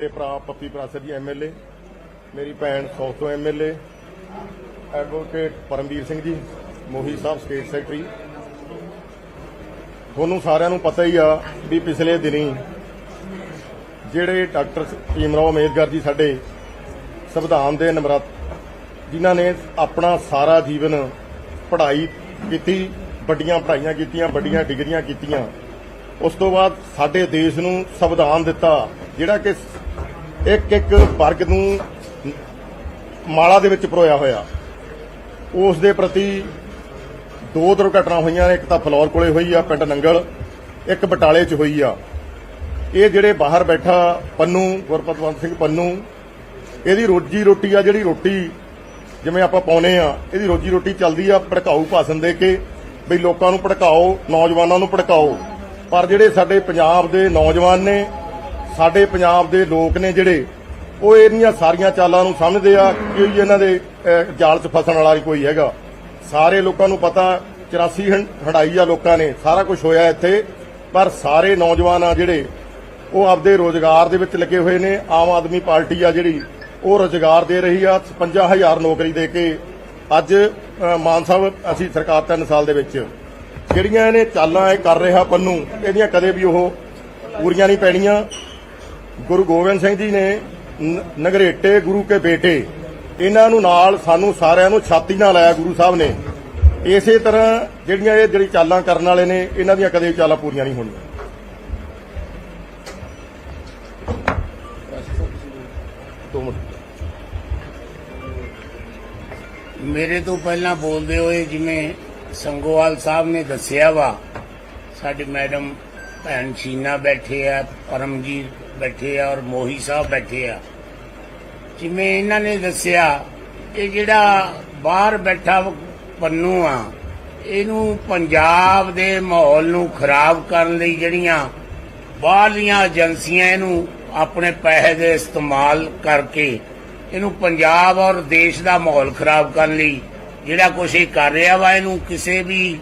ਮੇਰੇ ਭਰਾ ਪੱਪੀ ਪ੍ਰਾਸਰ ਜੀ ਐਮਐਲਏ ਮੇਰੀ ਭੈਣ ਸੌਸੋ ਐਮਐਲਏ ਐਡਵੋਕੇਟ ਪਰਮਵੀਰ ਸਿੰਘ ਜੀ, ਮੋਹੀ ਸਾਹਿਬ ਸਟੇਟ ਸੈਕਟਰੀ। ਤੁਹਾਨੂੰ ਸਾਰਿਆਂ ਨੂੰ ਪਤਾ ਹੀ ਆ ਵੀ ਪਿਛਲੇ ਦਿਨੀ ਜਿਹੜੇ ਡਾਕਟਰ ਭੀਮਰਾਓ ਅੰਬੇਦਕਰ ਜੀ ਸਾਡੇ ਸੰਵਿਧਾਨ ਦੇ ਨਿਮਰਤ, ਜਿਨ੍ਹਾਂ ਨੇ ਆਪਣਾ ਸਾਰਾ ਜੀਵਨ ਪੜ੍ਹਾਈ ਕੀਤੀ, ਵੱਡੀਆਂ ਪੜ੍ਹਾਈਆਂ ਕੀਤੀਆਂ, ਵੱਡੀਆਂ ਡਿਗਰੀਆਂ ਕੀਤੀਆਂ, ਉਸ ਤੋਂ ਬਾਅਦ ਸਾਡੇ ਦੇਸ਼ ਨੂੰ ਸੰਵਿਧਾਨ ਦਿੱਤਾ, ਜਿਹੜਾ ਕਿ ਇੱਕ ਇੱਕ ਵਰਗ ਨੂੰ ਮਾਲਾ ਦੇ ਵਿੱਚ ਪਰੋਇਆ ਹੋਇਆ। ਉਸ ਦੇ ਪ੍ਰਤੀ ਦੋ ਦੁਰਘਟਨਾ ਹੋਈਆਂ ਨੇ, ਇੱਕ ਤਾਂ ਫਲੌਰ ਕੋਲੇ ਹੋਈ ਆ, ਪਿੰਡ ਨੰਗਲ, ਇੱਕ ਬਟਾਲੇ 'ਚ ਹੋਈ ਆ। ਇਹ ਜਿਹੜੇ ਬਾਹਰ ਬੈਠਾ ਪੰਨੂ ਗੁਰਪਤਵੰਤ ਸਿੰਘ ਪੰਨੂ, ਇਹਦੀ ਰੋਜੀ ਰੋਟੀ ਆ ਜਿਹੜੀ ਰੋਟੀ ਜਿਵੇਂ ਆਪਾਂ ਪਾਉਨੇ ਆ, ਇਹਦੀ ਰੋਜੀ ਰੋਟੀ ਚੱਲਦੀ ਆ ਭੜਕਾਊ ਭਾਸ਼ਣ ਦੇ ਕੇ ਵੀ ਲੋਕਾਂ ਨੂੰ ਭੜਕਾਓ, ਨੌਜਵਾਨਾਂ ਨੂੰ ਭੜਕਾਓ। ਪਰ ਜਿਹੜੇ ਸਾਡੇ ਪੰਜਾਬ ਦੇ ਨੌਜਵਾਨ ਨੇ ਸਾਡੇ ਪੰਜਾਬ ਦੇ ਲੋਕ ਨੇ ਜਿਹੜੇ, ਉਹ ਇਹਨੀਆਂ ਸਾਰੀਆਂ ਚਾਲਾਂ ਨੂੰ ਸਮਝਦੇ ਆ ਕਿ ਇਹਨਾਂ ਦੇ ਜਾਲ 'ਚ ਫਸਣ ਵਾਲਾ ਨਹੀਂ ਕੋਈ ਹੈਗਾ। ਸਾਰੇ ਲੋਕਾਂ ਨੂੰ ਪਤਾ 84 ਹੰ- ਹੰਢਾਈ ਆ ਲੋਕਾਂ ਨੇ, ਸਾਰਾ ਕੁਝ ਹੋਇਆ ਇੱਥੇ। ਪਰ ਸਾਰੇ ਨੌਜਵਾਨ ਆ ਜਿਹੜੇ, ਉਹ ਆਪਦੇ ਰੋਜ਼ਗਾਰ ਦੇ ਵਿੱਚ ਲੱਗੇ ਹੋਏ ਨੇ। ਆਮ ਆਦਮੀ ਪਾਰਟੀ ਆ ਜਿਹੜੀ, ਉਹ ਰੋਜ਼ਗਾਰ ਦੇ ਰਹੀ ਆ। 55000 ਨੌਕਰੀ ਦੇ ਕੇ ਅੱਜ ਮਾਨ ਸਾਹਿਬ, ਅਸੀਂ ਸਰਕਾਰ ਤਿੰਨ ਸਾਲ ਦੇ ਵਿੱਚ। ਜਿਹੜੀਆਂ ਇਹਨੇ ਚਾਲਾਂ ਇਹ ਕਰ ਰਿਹਾ ਪੰਨੂ, ਇਹਦੀਆਂ ਕਦੇ ਵੀ ਉਹ ਪੂਰੀਆਂ ਨਹੀਂ ਪੈਣੀਆਂ। ਗੁਰੂ ਗੋਬਿੰਦ ਸਿੰਘ ਜੀ ਨੇ ਨਗਰੇਟੇ ਗੁਰੂ ਕੇ ਬੇਟੇ, ਇਹਨਾਂ ਨੂੰ ਨਾਲ ਸਾਨੂੰ ਸਾਰਿਆਂ ਨੂੰ ਛਾਤੀ ਨਾਲ ਲਾਇਆ ਗੁਰੂ ਸਾਹਿਬ ਨੇ। ਇਸੇ ਤਰ੍ਹਾਂ ਜਿਹੜੀਆਂ ਇਹ ਜਿਹੜੀ ਚਾਲਾਂ ਕਰਨ ਵਾਲੇ ਨੇ, ਇਹਨਾਂ ਦੀਆਂ ਕਦੇ ਚਾਲਾਂ ਪੂਰੀਆਂ ਨਹੀਂ ਹੋਣੀਆਂ ਮੇਰੇ ਤੋਂ ਪਹਿਲਾਂ ਬੋਲਦੇ ਹੋਏ ਜਿਵੇਂ ਸੰਗੋਵਾਲ ਸਾਹਿਬ ਨੇ ਦੱਸਿਆ ਵਾ, ਸਾਡੇ ਮੈਡਮ ਭੈਣ ਸ਼ੀਨਾ ਬੈਠੇ ਆ, ਪਰਮਜੀਤ ਬੈਠੇ ਆ ਔਰ ਮੋਹੀ ਸਾਹਿਬ ਬੈਠੇ ਆ। ਜਿਵੇਂ ਇਹਨਾਂ ਨੇ ਦੱਸਿਆ ਕਿ ਜਿਹੜਾ ਬਾਹਰ ਬੈਠਾ ਪੰਨੂ ਆ, ਇਹਨੂੰ ਪੰਜਾਬ ਦੇ ਮਾਹੌਲ ਨੂੰ ਖਰਾਬ ਕਰਨ ਲਈ ਜਿਹੜੀਆਂ ਬਾਹਰਲੀਆਂ ਏਜੰਸੀਆਂ ਇਹਨੂੰ ਆਪਣੇ ਪੈਸੇ ਦੇ ਇਸਤੇਮਾਲ ਕਰਕੇ ਇਹਨੂੰ ਪੰਜਾਬ ਔਰ ਦੇਸ਼ ਦਾ ਮਾਹੌਲ ਖਰਾਬ ਕਰਨ ਲਈ ਜਿਹੜਾ ਕੁਛ ਇਹ ਕਰ ਰਿਹਾ ਵਾ, ਇਹਨੂੰ ਕਿਸੇ ਵੀ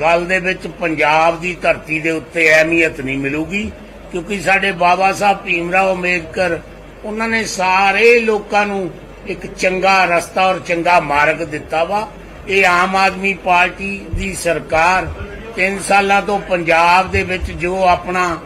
ਗੱਲ ਦੇ ਵਿੱਚ ਪੰਜਾਬ ਦੀ ਧਰਤੀ ਦੇ ਉੱਤੇ ਅਹਿਮੀਅਤ ਨਹੀਂ ਮਿਲੂਗੀ। ਕਿਉਂਕਿ ਸਾਡੇ ਬਾਬਾ ਸਾਹਿਬ ਭੀਮਰਾਓ ਅੰਬੇਦਕਰ ਉਹਨਾਂ ਨੇ ਸਾਰੇ ਲੋਕਾਂ ਨੂੰ ਇੱਕ ਚੰਗਾ ਰਸਤਾ ਔਰ ਚੰਗਾ ਮਾਰਗ ਦਿੱਤਾ ਵਾ। ਇਹ ਆਮ ਆਦਮੀ ਪਾਰਟੀ ਦੀ ਸਰਕਾਰ 3 ਸਾਲਾਂ ਤੋਂ ਪੰਜਾਬ ਦੇ ਵਿੱਚ ਜੋ ਆਪਣਾ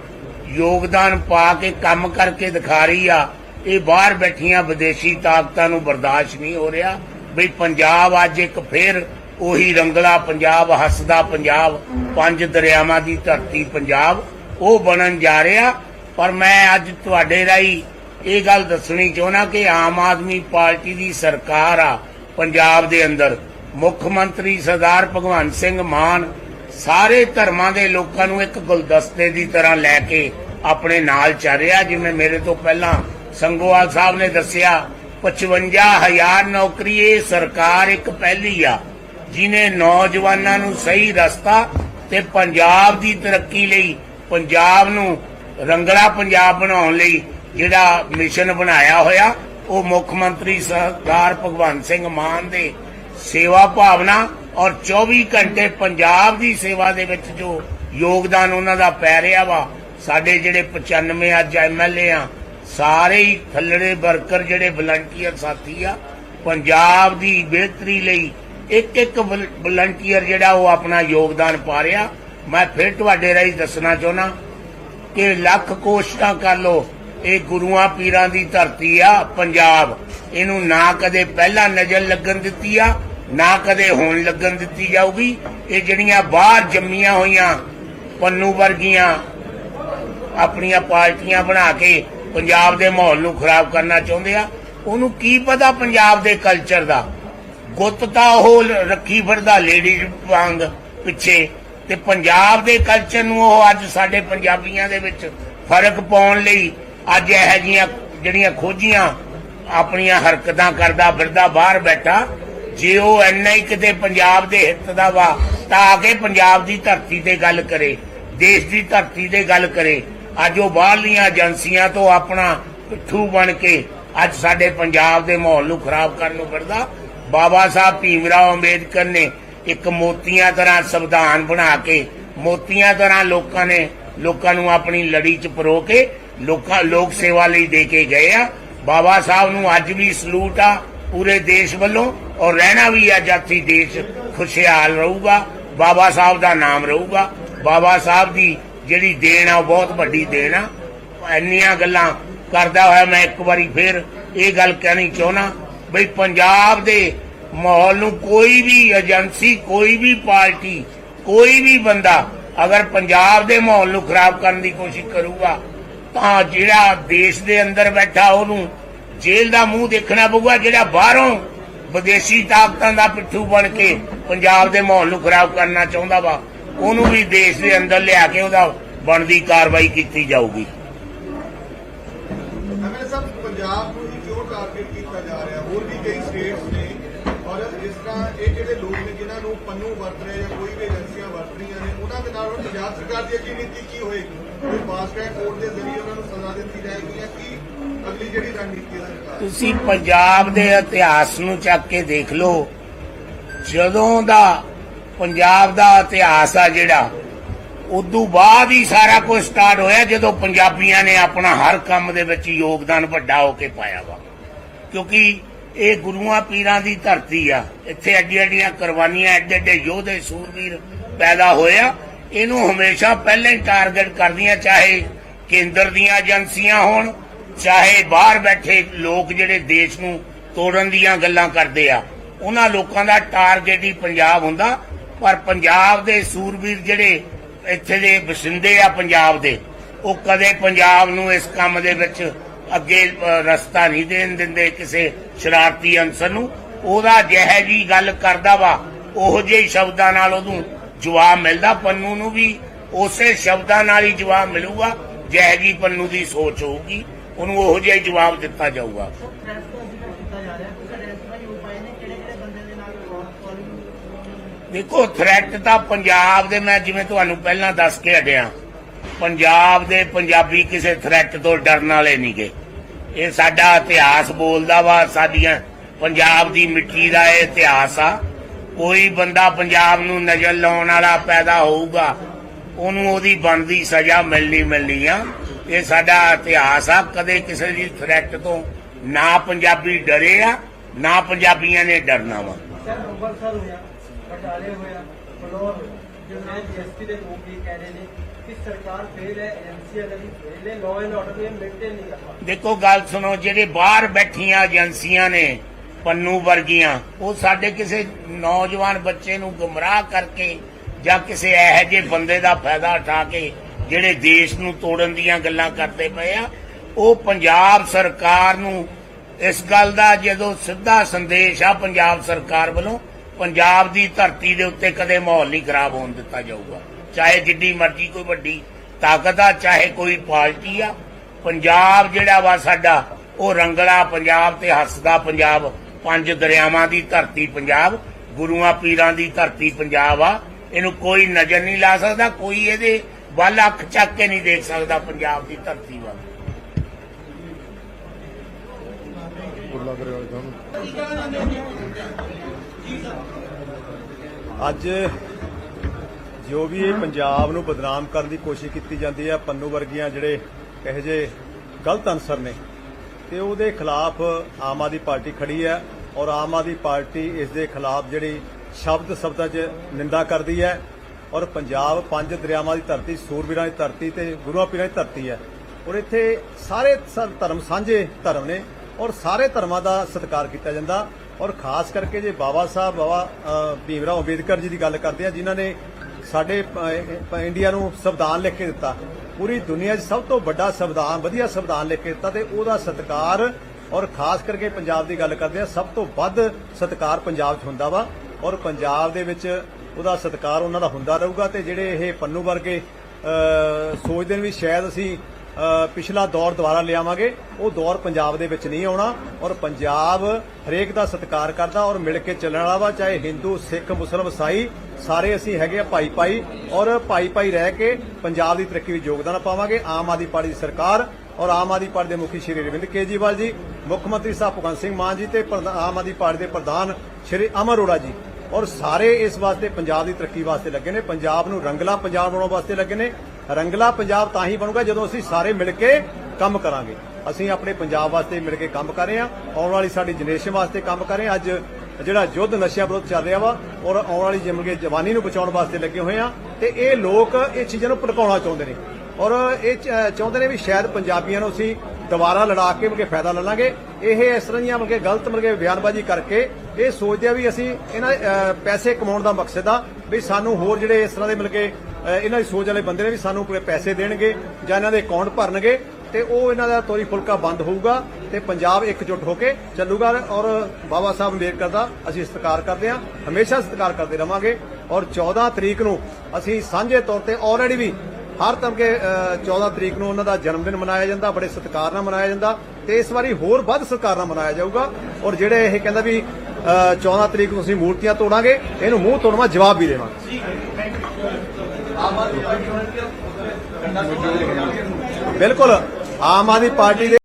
ਯੋਗਦਾਨ ਪਾ ਕੇ ਕੰਮ ਕਰਕੇ ਦਿਖਾ ਰਹੀ ਆ, ਇਹ ਬਾਹਰ ਬੈਠੀਆਂ ਵਿਦੇਸ਼ੀ ਤਾਕਤਾਂ ਨੂੰ ਬਰਦਾਸ਼ਤ ਨਹੀਂ ਹੋ ਰਿਹਾ। ਬਈ ਪੰਜਾਬ ਅੱਜ ਇੱਕ ਫੇਰ ਉਹੀ ਰੰਗਲਾ ਪੰਜਾਬ, ਹੱਸਦਾ ਪੰਜਾਬ, ਪੰਜ ਦਰਿਆਵਾਂ ਦੀ ਧਰਤੀ ਪੰਜਾਬ। ਉਹ ਬਣਨ ਜਾ ਰਿਹਾ, ਪਰ ਮੈਂ ਅੱਜ ਤੁਹਾਡੇ ਰਾਹੀਂ ਇਹ ਗੱਲ ਦੱਸਣੀ ਚਾਹੁੰਦਾ ਕਿ ਆਮ ਆਦਮੀ ਪਾਰਟੀ ਦੀ ਸਰਕਾਰ ਆ ਪੰਜਾਬ ਦੇ ਅੰਦਰ। ਮੁੱਖ ਮੰਤਰੀ ਸਰਦਾਰ ਭਗਵੰਤ ਸਿੰਘ ਮਾਨ ਸਾਰੇ ਧਰਮਾਂ ਦੇ ਲੋਕਾਂ ਨੂੰ ਇੱਕ ਗੁਲਦਸਤੇ ਦੀ ਤਰ੍ਹਾਂ ਲੈ ਕੇ ਆਪਣੇ ਨਾਲ ਚੱਲ ਰਿਹਾ, ਜਿਵੇਂ ਮੇਰੇ ਤੋਂ ਪਹਿਲਾਂ ਸੰਗੋਵਾਲ ਸਾਹਿਬ ਨੇ ਦੱਸਿਆ 55000 ਨੌਕਰੀ ਇਹ ਸਰਕਾਰ ਇੱਕ ਪਹਿਲੀ ਆ, ਜਿਨੇ ਨੌਜਵਾਨਾਂ ਨੂੰ ਸਹੀ ਰਸਤਾ ਤੇ ਪੰਜਾਬ ਦੀ ਤਰੱਕੀ ਲਈ ਪੰਜਾਬ ਨੂੰ ਰੰਗਲਾ ਪੰਜਾਬ ਬਣਾਉਣ ਲਈ ਜਿਹੜਾ ਮਿਸ਼ਨ ਬਣਾਇਆ ਹੋਇਆ, ਉਹ ਮੁੱਖ ਮੰਤਰੀ ਸਰਦਾਰ ਭਗਵੰਤ ਸਿੰਘ ਮਾਨ ਦੇ ਸੇਵਾ ਭਾਵਨਾ ਔਰ 24 ਘੰਟੇ ਪੰਜਾਬ ਦੀ ਸੇਵਾ ਦੇ ਵਿੱਚ ਜੋ ਯੋਗਦਾਨ ਉਹਨਾਂ ਦਾ ਪੈ ਰਿਹਾ ਵਾ, ਸਾਡੇ ਜਿਹੜੇ 95 ਅੱਜ ਐਮਐਲਏ ਆ, ਸਾਰੇ ਹੀ ਥੱਲੜੇ ਵਰਕਰ ਜਿਹੜੇ ਵਲੰਟੀਅਰ ਸਾਥੀ ਆ, ਪੰਜਾਬ ਦੀ ਬਿਹਤਰੀ ਲਈ ਇੱਕ ਇੱਕ ਵਲੰਟੀਅਰ ਜਿਹੜਾ ਉਹ ਆਪਣਾ ਯੋਗਦਾਨ ਪਾ ਰਿਹਾ। ਮੈਂ ਫਿਰ ਤੁਹਾਡੇ ਰਾਹੀਂ ਦੱਸਣਾ ਚਾਹੁੰਦਾ ਕਿ ਲੱਖ ਕੋਸ਼ਿਸ਼ਾਂ ਕਰ ਲੋ ਇਹ ਗੁਰੂਆਂ ਪੀਰਾਂ ਦੀ ਧਰਤੀ ਆ, ਪੰਜਾਬ। ਇਹਨੂੰ ਨਾ ਕਦੇ ਪਹਿਲਾਂ ਨਜ਼ਰ ਲੱਗਣ ਦਿੱਤੀ ਆ, ਨਾ ਕਦੇ ਹੋਣ ਲੱਗਣ ਦਿੱਤੀ ਜਾਊਗੀ। ਇਹ ਜਿਹੜੀਆਂ ਬਾਹਰ ਜੰਮੀਆਂ ਹੋਈਆਂ, ਪੰਨੂ ਵਰਗੀਆਂ ਆਪਣੀਆਂ ਪਾਰਟੀਆਂ ਬਣਾ ਕੇ ਪੰਜਾਬ ਦੇ ਮਾਹੌਲ ਨੂੰ ਖਰਾਬ ਕਰਨਾ ਚਾਹੁੰਦੇ ਆ, ਉਹਨੂੰ ਕੀ ਪਤਾ ਪੰਜਾਬ ਦੇ ਕਲਚਰ ਦਾ? ਗੁੱਤ ਤਾਂ ਉਹ ਰੱਖੀ ਫਿਰਦਾ ਲੇਡੀਜ਼ ਵਾਂਗ ਪਿੱਛੇ। ਤੇ ਪੰਜਾਬ ਦੇ ਕਲਚਰ ਨੂੰ ਉਹ ਅੱਜ ਸਾਡੇ ਪੰਜਾਬੀਆਂ ਦੇ ਵਿੱਚ ਫ਼ਰਕ ਪਾਉਣ ਲਈ ਅੱਜ ਇਹ ਜੀਆਂ ਜਿਹੜੀਆਂ ਖੋਜੀਆਂ, ਆਪਣੀਆਂ ਹਰਕਤਾਂ ਕਰਦਾ ਫਿਰਦਾ, ਬਾਹਰ ਬੈਠਾ, ਜੇ ਉਹ ਐਨਾ ਹੀ ਕਿਤੇ ਪੰਜਾਬ ਦੇ ਹਿੱਤ ਦਾ ਵਾ, ਤਾਂ ਆ ਕੇ ਪੰਜਾਬ ਦੀ ਧਰਤੀ ਤੇ ਗੱਲ ਕਰੇ, ਦੇਸ਼ ਦੀ ਧਰਤੀ ਤੇ ਗੱਲ ਕਰੇ। ਅੱਜ ਉਹ ਬਾਹਰਲੀਆਂ ਏਜੰਸੀਆਂ ਤੋਂ ਆਪਣਾ ਪਿੱਠੂ ਬਣ ਕੇ ਅੱਜ ਸਾਡੇ ਪੰਜਾਬ ਦੇ ਮਾਹੌਲ ਨੂੰ ਖਰਾਬ ਕਰਨ ਨੂੰ ਫਿਰਦਾ। ਬਾਬਾ ਸਾਹਿਬ ਭੀਮ ਰਾਓ ਅੰਬੇਦਕਰ ਨੇ ਇੱਕ ਮੋਤੀਆਂ ਤਰ੍ਹਾਂ ਸੰਵਿਧਾਨ ਬਣਾ ਕੇ, ਮੋਤੀਆਂ ਤਰ੍ਹਾਂ ਲੋਕਾਂ ਨੇ, ਲੋਕਾਂ ਨੂੰ ਆਪਣੀ ਲੜੀ 'ਚ ਪਰੋ ਕੇ, ਲੋਕਾਂ, ਲੋਕ ਸੇਵਾ ਲਈ ਦੇ ਕੇ ਗਏ ਆ। ਬਾਬਾ ਸਾਹਿਬ ਨੂੰ ਅੱਜ ਵੀ ਸਲੂਟ ਆ ਪੂਰੇ ਦੇਸ਼ ਵੱਲੋਂ ਔਰ ਰਹਿਣਾ ਵੀ ਆ ਜਾਤੀ ਦੇਸ਼ ਖੁਸ਼ਹਾਲ ਰਹੂਗਾ, ਬਾਬਾ ਸਾਹਿਬ ਦਾ ਨਾਮ ਰਹੂਗਾ। ਬਾਬਾ ਸਾਹਿਬ ਦੀ ਜਿਹੜੀ ਦੇਣ ਆ ਉਹ ਬਹੁਤ ਵੱਡੀ ਦੇਣ ਆ। ਇੰਨੀਆਂ ਗੱਲਾਂ ਕਰਦਾ ਹੋਇਆ ਮੈਂ ਇੱਕ ਵਾਰੀ ਫੇਰ ਇਹ ਗੱਲ ਕਹਿਣੀ ਚਾਹੁੰਦਾ, ਬਈ ਪੰਜਾਬ ਦੇ ਮਾਹੌਲ ਨੂੰ ਕੋਈ ਵੀ ਏਜੰਸੀ, ਕੋਈ ਵੀ ਪਾਰਟੀ, ਕੋਈ ਵੀ ਬੰਦਾ ਅਗਰ ਪੰਜਾਬ ਦੇ ਮਾਹੌਲ ਨੂੰ ਖਰਾਬ ਕਰਨ ਦੀ ਕੋਸ਼ਿਸ਼ ਕਰੂਗਾ, ਤਾਂ ਜਿਹੜਾ ਦੇਸ਼ ਦੇ ਅੰਦਰ ਬੈਠਾ ਉਹਨੂੰ ਜੇਲ੍ਹ ਦਾ ਮੂੰਹ ਦੇਖਣਾ ਪਊਗਾ, ਜਿਹੜਾ ਬਾਹਰੋਂ ਵਿਦੇਸ਼ੀ ਤਾਕਤਾਂ ਦਾ ਪਿੱਠੂ ਬਣ ਕੇ ਪੰਜਾਬ ਦੇ ਮਾਹੌਲ ਨੂੰ ਖਰਾਬ ਕਰਨਾ ਚਾਹੁੰਦਾ ਵਾ, ਉਹਨੂੰ ਵੀ ਦੇਸ਼ ਦੇ ਅੰਦਰ ਲਿਆ ਕੇ ਉਹਦਾ ਬਣਦੀ ਕਾਰਵਾਈ ਕੀਤੀ ਜਾਊਗੀ। ਐਮਐਲਏ ਸਾਹਿਬ, ਪੰਜਾਬ ਨੂੰ ਕਿਉਂ ਟਾਰਗੇਟ ਕੀਤਾ ਜਾ ਰਿਹਾ, ਹੋਰ ਵੀ ਕਈ ਸਟੇਟਸ ਨੇ ਔਰ ਇਸ ਤਰ੍ਹਾਂ ਇਹ ਜਿਹੜੇ ਲੋਕ ਨੇ ਜਿਨ੍ਹਾਂ ਨੂੰ ਪੰਨੂ ਵਰਤ ਰਹੇ ਜਾਂ ਕੋਈ ਵੀ ਏਜੰਸੀਆਂ ਵਰਤ ਰਹੀਆਂ ਨੇ, ਉਹਨਾਂ ਦੇ ਨਾਲ ਹੁਣ ਪੰਜਾਬ ਸਰਕਾਰ ਦੀ ਅਗਲੀ ਨੀਤੀ ਕੀ ਹੋਏਗੀ? ਕੋਈ ਫਾਸਟ ਟਰੈਕ ਕੋਰਟ ਦੇ ਜ਼ਰੀਏ ਉਹਨਾਂ ਨੂੰ ਸਜ਼ਾ ਦਿੱਤੀ ਜਾਏਗੀ ਜਾਂ ਕੀ ਅਗਲੀ ਜਿਹੜੀ ਰਣਨੀਤੀ ਹੈ ਸਰਕਾਰ? ਤੁਸੀਂ ਪੰਜਾਬ ਦੇ ਇਤਿਹਾਸ ਨੂੰ ਚੱਕ ਕੇ ਦੇਖ ਲਓ। ਜਦੋਂ ਦਾ ਪੰਜਾਬ ਦਾ ਇਤਿਹਾਸ ਆ ਜਿਹੜਾ, ਉਦੋਂ ਬਾਅਦ ਹੀ ਸਾਰਾ ਕੁਝ ਸਟਾਰਟ ਹੋਇਆ ਜਦੋਂ ਪੰਜਾਬੀਆਂ ਨੇ ਆਪਣਾ ਹਰ ਕੰਮ ਦੇ ਵਿੱਚ ਯੋਗਦਾਨ ਵੱਡਾ ਹੋ ਕੇ ਪਾਇਆ ਵਾ। ਕਿਉਂਕਿ ਇਹ ਗੁਰੂਆਂ ਪੀਰਾਂ ਦੀ ਧਰਤੀ ਆ। ਇੱਥੇ ਅੱਡੀਆਂ ਅੱਡੀਆਂ ਕੁਰਬਾਨੀਆਂ, ਐਡੇ ਐਡੇ ਯੋਧੇ, ਸੂਰਬੀਰ ਪੈਦਾ ਹੋਇਆ। ਇਹਨੂੰ ਹਮੇਸ਼ਾ ਪਹਿਲਾਂ ਹੀ ਟਾਰਗੇਟ ਕਰਦੀਆਂ, ਚਾਹੇ ਕੇਂਦਰ ਦੀਆਂ ਏਜੰਸੀਆਂ ਹੋਣ, ਚਾਹੇ ਬਾਹਰ ਬੈਠੇ ਲੋਕ ਜਿਹੜੇ ਦੇਸ਼ ਨੂੰ ਤੋੜਨ ਦੀਆਂ ਗੱਲਾਂ ਕਰਦੇ ਆ। ਉਹਨਾਂ ਲੋਕਾਂ ਦਾ ਟਾਰਗੇਟ ਹੀ ਪੰਜਾਬ ਹੁੰਦਾ। ਪਰ ਪੰਜਾਬ ਦੇ ਸੂਰਵੀਰ ਜਿਹੜੇ ਇੱਥੇ ਦੇ ਵਸਿੰਦੇ ਆ ਪੰਜਾਬ ਦੇ, ਉਹ ਕਦੇ ਪੰਜਾਬ ਨੂੰ ਇਸ ਕੰਮ ਦੇ ਵਿੱਚ ਅੱਗੇ ਰਸਤਾ ਨਹੀਂ ਦੇਣ ਦਿੰਦੇ ਕਿਸੇ ਸ਼ਰਾਰਤੀ ਅਨਸਰ ਨੂੰ। ਉਹਦਾ ਜਿਹੇ ਜੀ ਗੱਲ ਕਰਦਾ ਵਾ, ਉਹੋ ਜਿਹੇ ਸ਼ਬਦਾਂ ਨਾਲ ਉਹਨੂੰ ਜਵਾਬ ਮਿਲਦਾ। ਪੰਨੂ ਨੂੰ ਵੀ ਉਸੇ ਸ਼ਬਦਾਂ ਨਾਲ ਹੀ ਜਵਾਬ ਮਿਲੂਗਾ, ਜਿਹੇ ਜੀ ਪੰਨੂ ਦੀ ਸੋਚ ਹੋਊਗੀ, ਉਹਨੂੰ ਉਹੋ ਜਿਹਾ ਜਵਾਬ ਦਿੱਤਾ ਜਾਊਗਾ। ਦੇਖੋ ਥ੍ਰੈਟ ਤਾਂ ਪੰਜਾਬ ਦੇ, ਮੈਂ ਜਿਵੇਂ ਤੁਹਾਨੂੰ ਪਹਿਲਾਂ ਦੱਸ ਕੇ ਹਟਿਆ। ਪੰਜਾਬ ਦੇ ਪੰਜਾਬੀ ਕਿਸੇ ਥ੍ਰੈਟ ਤੋਂ ਡਰਨ ਵਾਲੇ ਨਹੀਂਗੇ। ਇਹ ਸਾਡਾ ਇਤਿਹਾਸ ਬੋਲਦਾ ਵਾ, ਸਾਡੀਆਂ ਪੰਜਾਬ ਦੀ ਮਿੱਟੀ ਦਾ ਇਹ ਇਤਿਹਾਸ ਆ। ਕੋਈ ਬੰਦਾ ਪੰਜਾਬ ਨੂੰ ਨਜ਼ਰ ਲਾਉਣ ਵਾਲਾ ਪੈਦਾ ਹੋਊਗਾ, ਉਹਨੂੰ ਉਹਦੀ ਬਣਦੀ ਸਜ਼ਾ ਮਿਲਣੀ ਮਿਲਣੀ ਆ। ਇਹ ਸਾਡਾ ਇਤਿਹਾਸ ਆ, ਕਦੇ ਕਿਸੇ ਦੀ ਥ੍ਰੈਟ ਤੋਂ ਨਾ ਪੰਜਾਬੀ ਡਰੇ ਆ, ਨਾ ਪੰਜਾਬੀਆਂ ਨੇ ਡਰਨਾ ਵਾ। ਬਟਾਲੇ ਹੋਇਆ ਫਲੋਰ ਜਿਵੇਂ ਜੀਐਸਟੀ ਦੇ ਲੋਕ ਵੀ ਕਹਿ ਰਹੇ ਨੇ ਕਿ ਸਰਕਾਰ ਫੇਲ ਹੈ ਏਜੰਸੀਆਂ ਦੀ ਫੇਲ ਹੈ ਲਾਅ ਐਂਡ ਆਰਡਰ ਨੂੰ ਮੇਨਟੇਨ ਨਹੀਂ ਕਰ ਪਾ ਦੇਖੋ, ਗੱਲ ਸੁਣੋ, ਜਿਹੜੇ ਬਾਹਰ ਬੈਠੀਆਂ ਏਜੰਸੀਆਂ ਨੇ, ਪੰਨੂ ਵਰਗੀਆਂ, ਉਹ ਸਾਡੇ ਕਿਸੇ ਨੌਜਵਾਨ ਬੱਚੇ ਨੂੰ ਗੁੰਮਰਾਹ ਕਰਕੇ ਜਾਂ ਕਿਸੇ ਇਹੋ ਜਿਹੇ ਬੰਦੇ ਦਾ ਫਾਇਦਾ ਉਠਾ ਕੇ ਜਿਹੜੇ ਦੇਸ਼ ਨੂੰ ਤੋੜਨ ਦੀਆਂ ਗੱਲਾਂ ਕਰਦੇ ਪਏ ਆ, ਉਹ ਪੰਜਾਬ ਸਰਕਾਰ ਨੂੰ ਇਸ ਗੱਲ ਦਾ ਜਦੋਂ ਸਿੱਧਾ ਸੰਦੇਸ਼ ਆ ਪੰਜਾਬ ਸਰਕਾਰ ਵੱਲੋਂ, ਪੰਜਾਬ ਦੀ ਧਰਤੀ ਦੇ ਉੱਤੇ ਕਦੇ ਮਾਹੌਲ ਨਹੀਂ ਖਰਾਬ ਹੋਣ ਦਿੱਤਾ ਜਾਊਗਾ। ਚਾਹੇ ਜਿੱਡੀ ਮਰਜ਼ੀ ਕੋਈ ਵੱਡੀ ਤਾਕਤ ਆ, ਚਾਹੇ ਕੋਈ ਪਾਰਟੀ ਆ, ਪੰਜਾਬ ਜਿਹੜਾ ਵਾ ਸਾਡਾ, ਉਹ ਰੰਗਲਾ ਪੰਜਾਬ ਤੇ ਹੱਸਦਾ ਪੰਜਾਬ, ਪੰਜ ਦਰਿਆਵਾਂ ਦੀ ਧਰਤੀ ਪੰਜਾਬ, ਗੁਰੂਆਂ ਪੀਰਾਂ ਦੀ ਧਰਤੀ ਪੰਜਾਬ ਆ। ਇਹਨੂੰ ਕੋਈ ਨਜ਼ਰ ਨਹੀਂ ਲਾ ਸਕਦਾ, ਕੋਈ ਇਹਦੇ ਵੱਲ ਅੱਖ ਚੱਕ ਕੇ ਨਹੀਂ ਦੇਖ ਸਕਦਾ ਪੰਜਾਬ ਦੀ ਧਰਤੀ ਵੱਲ। ਅੱਜ ਜੋ ਵੀ ਇਹ ਪੰਜਾਬ ਨੂੰ ਬਦਨਾਮ ਕਰਨ ਦੀ ਕੋਸ਼ਿਸ਼ ਕੀਤੀ ਜਾਂਦੀ ਹੈ ਪੰਨੂ ਵਰਗੀਆਂ ਜਿਹੜੇ ਇਹੋ ਜਿਹੇ ਗਲਤ ਅਨਸਰ ਨੇ ਤੇ ਉਹਦੇ ਖਿਲਾਫ ਆਮ ਆਦਮੀ ਪਾਰਟੀ ਖੜੀ ਹੈ ਔਰ ਆਮ ਆਦਮੀ ਪਾਰਟੀ ਇਸ ਦੇ ਖਿਲਾਫ ਜਿਹੜੀ ਸ਼ਬਦ ਸ਼ਬਦਾਂ 'ਚ ਨਿੰਦਾ ਕਰਦੀ ਹੈ ਔਰ ਪੰਜਾਬ ਪੰਜ ਦਰਿਆਵਾਂ ਦੀ ਧਰਤੀ ਸੂਰਬੀਰਾਂ ਦੀ ਧਰਤੀ ਤੇ ਗੁਰੂਆਂ ਪੀਰਾਂ ਦੀ ਧਰਤੀ ਹੈ। ਔਰ ਇੱਥੇ ਸਾਰੇ ਧਰਮ ਸਾਂਝੇ ਧਰਮ ਨੇ ਔਰ ਸਾਰੇ ਧਰਮਾਂ ਦਾ ਸਤਿਕਾਰ ਕੀਤਾ ਜਾਂਦਾ ਔਰ ਖਾਸ ਕਰਕੇ ਜੇ ਬਾਬਾ ਸਾਹਿਬ ਬਾਬਾ ਅ, ਭੀਮ ਰਾਓ ਅੰਬੇਦਕਰ ਜੀ ਦੀ ਗੱਲ ਕਰਦੇ ਆ ਜਿਨ੍ਹਾਂ ਨੇ ਸਾਡੇ ਇੰਡੀਆ ਨੂੰ ਸੰਵਿਧਾਨ ਲਿਖ ਕੇ ਦਿੱਤਾ। ਪੂਰੀ ਦੁਨੀਆ 'ਚ ਸਭ ਤੋਂ ਵੱਡਾ ਸੰਵਿਧਾਨ ਵਧੀਆ ਸੰਵਿਧਾਨ ਲਿਖ ਕੇ ਦਿੱਤਾ ਤੇ ਉਹਦਾ ਸਤਿਕਾਰ, ਔਰ ਖਾਸ ਕਰਕੇ ਪੰਜਾਬ ਦੀ ਗੱਲ ਕਰਦੇ ਆ ਸਭ ਤੋਂ ਵੱਧ ਸਤਿਕਾਰ ਪੰਜਾਬ 'ਚ ਹੁੰਦਾ ਵਾ, ਔਰ ਪੰਜਾਬ ਦੇ ਵਿੱਚ ਉਹਦਾ ਸਤਿਕਾਰ ਉਹਨਾਂ ਦਾ ਹੁੰਦਾ ਰਹੂਗਾ ਤੇ ਜਿਹੜੇ ਇਹ ਪੰਨੂ ਵਰਗੇ ਸੋਚਦੇ ਨੇ ਵੀ ਸ਼ਾਇਦ ਅਸੀਂ ਪਿਛਲਾ ਦੌਰ ਦੁਬਾਰਾ ਲਿਆਵਾਂਗੇ। ਉਹ ਦੌਰ ਪੰਜਾਬ ਦੇ ਵਿੱਚ ਨਹੀਂ ਆਉਣਾ ਔਰ ਪੰਜਾਬ ਹਰੇਕ ਦਾ ਸਤਿਕਾਰ ਕਰਦਾ ਔਰ ਮਿਲ ਕੇ ਚੱਲਣ ਵਾਲਾ ਵਾ, ਚਾਹੇ ਹਿੰਦੂ, ਸਿੱਖ, ਮੁਸਲਮ, ਈਸਾਈ, ਸਾਰੇ ਅਸੀਂ ਹੈਗੇ ਆ ਭਾਈ ਭਾਈ ਔਰ ਭਾਈ ਭਾਈ ਰਹਿ ਕੇ ਪੰਜਾਬ ਦੀ ਤਰੱਕੀ ਵਿੱਚ ਯੋਗਦਾਨ ਪਾਵਾਂਗੇ। ਆਮ ਆਦਮੀ ਪਾਰਟੀ ਦੀ ਸਰਕਾਰ ਔਰ ਆਮ ਆਦਮੀ ਪਾਰਟੀ ਦੇ ਮੁਖੀ ਸ਼੍ਰੀ ਅਰਵਿੰਦ ਕੇਜਰੀਵਾਲ ਜੀ, ਮੁੱਖ ਮੰਤਰੀ ਸਾਹਿਬ ਭਗਵੰਤ ਸਿੰਘ ਮਾਨ ਜੀ ਤੇ ਆਮ ਆਦਮੀ ਪਾਰਟੀ ਦੇ ਪ੍ਰਧਾਨ ਸ਼੍ਰੀ ਅਮਰ ਅਰੋੜਾ ਜੀ। ਔਰ ਸਾਰੇ ਇਸ ਵਾਸਤੇ ਪੰਜਾਬ ਦੀ ਤਰੱਕੀ ਵਾਸਤੇ ਲੱਗੇ ਨੇ। ਪੰਜਾਬ ਨੂੰ ਰੰਗਲਾ ਪੰਜਾਬ ਬਣਾਉਣ ਵਾਸਤੇ ਲੱਗੇ ਨੇ। ਰੰਗਲਾ ਪੰਜਾਬ ਤਾਂ ਹੀ ਬਣੂਗਾ ਜਦੋਂ ਅਸੀਂ ਸਾਰੇ ਮਿਲ ਕੇ ਕੰਮ ਕਰਾਂਗੇ। ਅਸੀਂ ਆਪਣੇ ਪੰਜਾਬ ਵਾਸਤੇ ਮਿਲ ਕੇ ਕੰਮ ਕਰ ਰਹੇ ਹਾਂ ਆਉਣ ਵਾਲੀ ਸਾਡੀ ਜਨਰੇਸ਼ਨ ਵਾਸਤੇ ਕੰਮ ਕਰ ਰਹੇ ਹਾਂ। ਅੱਜ ਜਿਹੜਾ ਯੁੱਧ ਨਸ਼ਿਆਂ ਵਿਰੁੱਧ ਚੱਲ ਰਿਹਾ ਵਾ ਔਰ ਆਉਣ ਵਾਲੀ ਜ਼ਿੰਦਗੀ ਜਵਾਨੀ ਨੂੰ ਬਚਾਉਣ ਵਾਸਤੇ ਲੱਗੇ ਹੋਏ ਆ ਤੇ ਇਹ ਲੋਕ ਇਹ ਚੀਜ਼ਾਂ ਨੂੰ ਭੜਕਾਉਣਾ ਚਾਹੁੰਦੇ ਨੇ। ਔਰ ਇਹ ਚਾਹੁੰਦੇ ਨੇ ਵੀ ਸ਼ਾਇਦ ਪੰਜਾਬੀਆਂ ਨੂੰ ਅਸੀਂ ਦੁਬਾਰਾ ਲੜਾ ਕੇ ਮਿਲਕੇ ਫਾਇਦਾ ਲੈ ਲਾਂਗੇ। ਇਹ ਇਸ ਤਰ੍ਹਾਂ ਦੀਆਂ ਮਿਲਕੇ ਗਲਤ ਮਿਲਕੇ ਬਿਆਨਬਾਜ਼ੀ ਕਰਕੇ ਇਹ ਸੋਚਦੇ ਆ ਵੀ ਅਸੀਂ ਇਹਨਾਂ ਪੈਸੇ ਕਮਾਉਣ ਦਾ ਮਕਸਦ ਆ ਵੀ ਸਾਨੂੰ ਹੋਰ ਜਿਹੜੇ ਇਸ ਤਰ੍ਹਾਂ ਦੇ ਮਿਲਕੇ ਅਹ, ਇਹਨਾਂ ਦੀ ਸੋਚ ਵਾਲੇ ਬੰਦੇ ਨੇ ਵੀ ਸਾਨੂੰ ਕੋਈ ਪੈਸੇ ਦੇਣਗੇ ਜਾਂ ਇਹਨਾਂ ਦੇ ਅਕਾਊਂਟ ਭਰਨਗੇ ਤੇ ਉਹ ਇਹਨਾਂ ਦਾ ਤੋਰੀ ਫੁਲਕਾ ਬੰਦ ਹੋਊਗਾ ਤੇ ਪੰਜਾਬ ਇਕਜੁੱਟ ਹੋ ਕੇ ਚੱਲੂਗਾ ਔਰ ਬਾਬਾ ਸਾਹਿਬ ਅੰਬੇਦਕਰ ਦਾ ਅਸੀਂ ਸਤਿਕਾਰ ਕਰਦੇ ਹਾਂ ਹਮੇਸ਼ਾ ਸਤਿਕਾਰ ਕਰਦੇ ਰਵਾਂਗੇ ਔਰ 14 ਤਰੀਕ ਨੂੰ ਅਸੀਂ ਸਾਂਝੇ ਤੌਰ ਤੇ ਆਲਰੇਡੀ ਵੀ ਹਰ ਤਮਕੇ 14 ਤਰੀਕ ਨੂੰ ਉਹਨਾਂ ਦਾ ਜਨਮ ਦਿਨ ਮਨਾਇਆ ਜਾਂਦਾ ਬੜੇ ਸਤਿਕਾਰ ਨਾਲ ਮਨਾਇਆ ਜਾਂਦਾ ਤੇ ਇਸ ਵਾਰੀ ਹੋਰ ਵੱਧ ਸਤਿਕਾਰ ਨਾਲ ਮਨਾਇਆ ਜਾਊਗਾ ਔਰ ਜਿਹੜੇ ਇਹ ਕਹਿੰਦਾ ਵੀ ਅ, 14 ਤਰੀਕ ਨੂੰ ਅਸੀਂ ਮੂਰਤੀਆਂ ਤੋੜਾਂਗੇ ਇਹਨੂੰ ਮੂੰਹ ਤੋੜਵਾ ਜਵਾਬ ਵੀ ਦੇਵਾਂਗੇ। ਬਿਲਕੁਲ ਆਮ ਆਦਮੀ ਪਾਰਟੀ ਦੇ